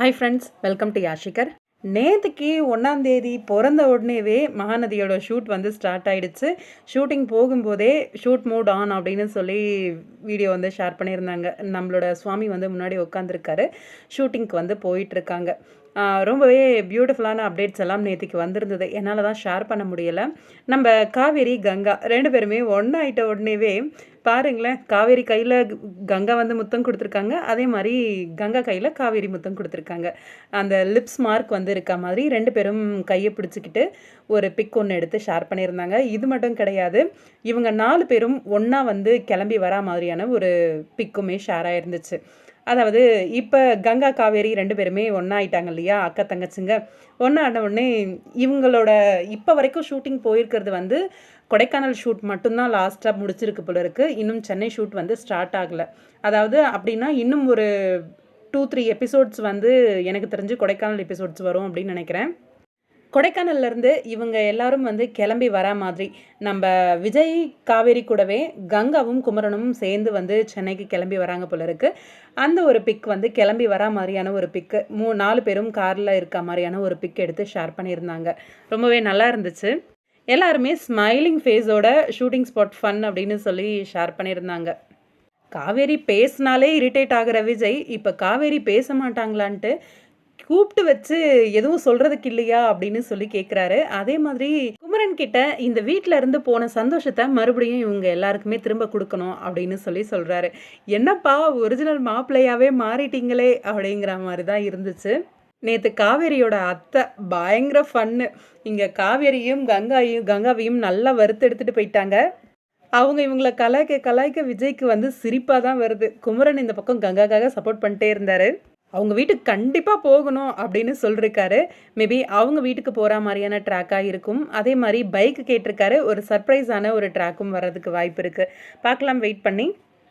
Hi friends welcome to யாஷிகர் நேற்றுக்கு ஒன்றாந்தேதி பிறந்த உடனேவே மகாநதியோட ஷூட் வந்து ஸ்டார்ட் ஆகிடுச்சு ஷூட்டிங் போகும்போதே ஷூட் மூட் ஆன் அப்படின்னு சொல்லி வீடியோ வந்து ஷேர் பண்ணியிருந்தாங்க. நம்மளோட சுவாமி வந்து முன்னாடி உட்காந்துருக்காரு ஷூட்டிங்க்கு வந்து போயிட்டுருக்காங்க ரொம்பவே பியூட்டிஃபுல்லான அப்டேட்ஸ் எல்லாம் நேற்றுக்கு வந்திருந்தது. என்னால் தான் ஷேர் பண்ண முடியலை. நம்ம காவேரி கங்கா ரெண்டு பேருமே ஒன்றாயிட்ட உடனேவே பாருங்களேன் காவேரி கையில் கங்கா வந்து முத்தம் கொடுத்துருக்காங்க. அதே மாதிரி கங்கா கையில் காவேரி முத்தம் கொடுத்துருக்காங்க. அந்த லிப்ஸ் மார்க் வந்து இருக்க மாதிரி ரெண்டு பேரும் கையை பிடிச்சிக்கிட்டு ஒரு பிக் ஒன்று எடுத்து ஷேர் பண்ணியிருந்தாங்க. இது மட்டும் கிடையாது. இவங்க நாலு பேரும் ஒன்றா வந்து கிளம்பி வரா மாதிரியான ஒரு பிக்குமே ஷேர் ஆயிருந்துச்சு. அதாவது இப்போ கங்கா காவேரி ரெண்டு பேருமே ஒன்றா ஆயிட்டாங்க இல்லையா அக்கா தங்கச்சிங்க. ஒன்றா உடனே இவங்களோட இப்போ வரைக்கும் ஷூட்டிங் போயிருக்கிறது வந்து கொடைக்கானல் ஷூட் மட்டும்தான் லாஸ்ட்டாக முடிச்சிருக்கு போல இருக்குது இன்னும் சென்னை ஷூட் வந்து ஸ்டார்ட் ஆகலை. அதாவது அப்படின்னா இன்னும் ஒரு டூ த்ரீ எபிசோட்ஸ் வந்து எனக்கு தெரிஞ்சு கொடைக்கானல் எபிசோட்ஸ் வரும் அப்படின்னு நினைக்கிறேன். கொடைக்கானல்லேருந்து இவங்க எல்லாரும் வந்து கிளம்பி வர மாதிரி. நம்ம விஜய் காவேரி கூடவே கங்காவும் குமரனும் சேர்ந்து வந்து சென்னைக்கு கிளம்பி வராங்க போல இருக்கு. அந்த ஒரு பிக் வந்து கிளம்பி வரா மாதிரியான ஒரு பிக்கு மூ நாலு பேரும் காரில் இருக்க மாதிரியான ஒரு பிக் எடுத்து ஷேர் பண்ணியிருந்தாங்க. ரொம்பவே நல்லா இருந்துச்சு. எல்லாருமே ஸ்மைலிங் ஃபேஸோட ஷூட்டிங் ஸ்பாட் ஃபன் அப்படின்னு சொல்லி ஷேர் பண்ணியிருந்தாங்க. காவேரி பேசினாலே இரிட்டேட் ஆகிற விஜய் இப்போ காவேரி பேச மாட்டாங்களான்ட்டு கூப்பிட்டு வச்சு எதுவும் சொல்றதுக்கு இல்லையா அப்படின்னு சொல்லி கேட்குறாரு அதே மாதிரி குமரன் கிட்ட இந்த வீட்டில இருந்து போன சந்தோஷத்தை மறுபடியும் இவங்க எல்லாருக்குமே திரும்ப கொடுக்கணும் அப்படின்னு சொல்லி சொல்றாரு. என்னப்பா ஒரிஜினல் மாப்பிள்ளையாவே மாறிட்டீங்களே அப்படிங்கிற மாதிரி தான் இருந்துச்சு. நேற்று காவேரியோட அத்தை பயங்கர ஃபன்னு இங்கே காவேரியும் கங்காயும் கங்காவையும் நல்லா வறுத்து எடுத்துகிட்டு போயிட்டாங்க. அவங்க இவங்களை கலாய்க்க கலாய்க்க விஜய்க்கு வந்து சிரிப்பாக தான் வருது. குமரன் இந்த பக்கம் கங்காக்காக சப்போர்ட் பண்ணிட்டே இருந்தார். அவங்க வீட்டுக்கு கண்டிப்பாக போகணும் அப்படின்னு சொல்லியிருக்காரு மேபி அவங்க வீட்டுக்கு போகிற மாதிரியான ட்ராக்காக இருக்கும். அதே மாதிரி பைக் கேட்டிருக்காரு. ஒரு சர்ப்ரைஸான ஒரு ட்ராக்கும் வர்றதுக்கு வாய்ப்பு இருக்குது பார்க்கலாம் வெயிட் பண்ணி.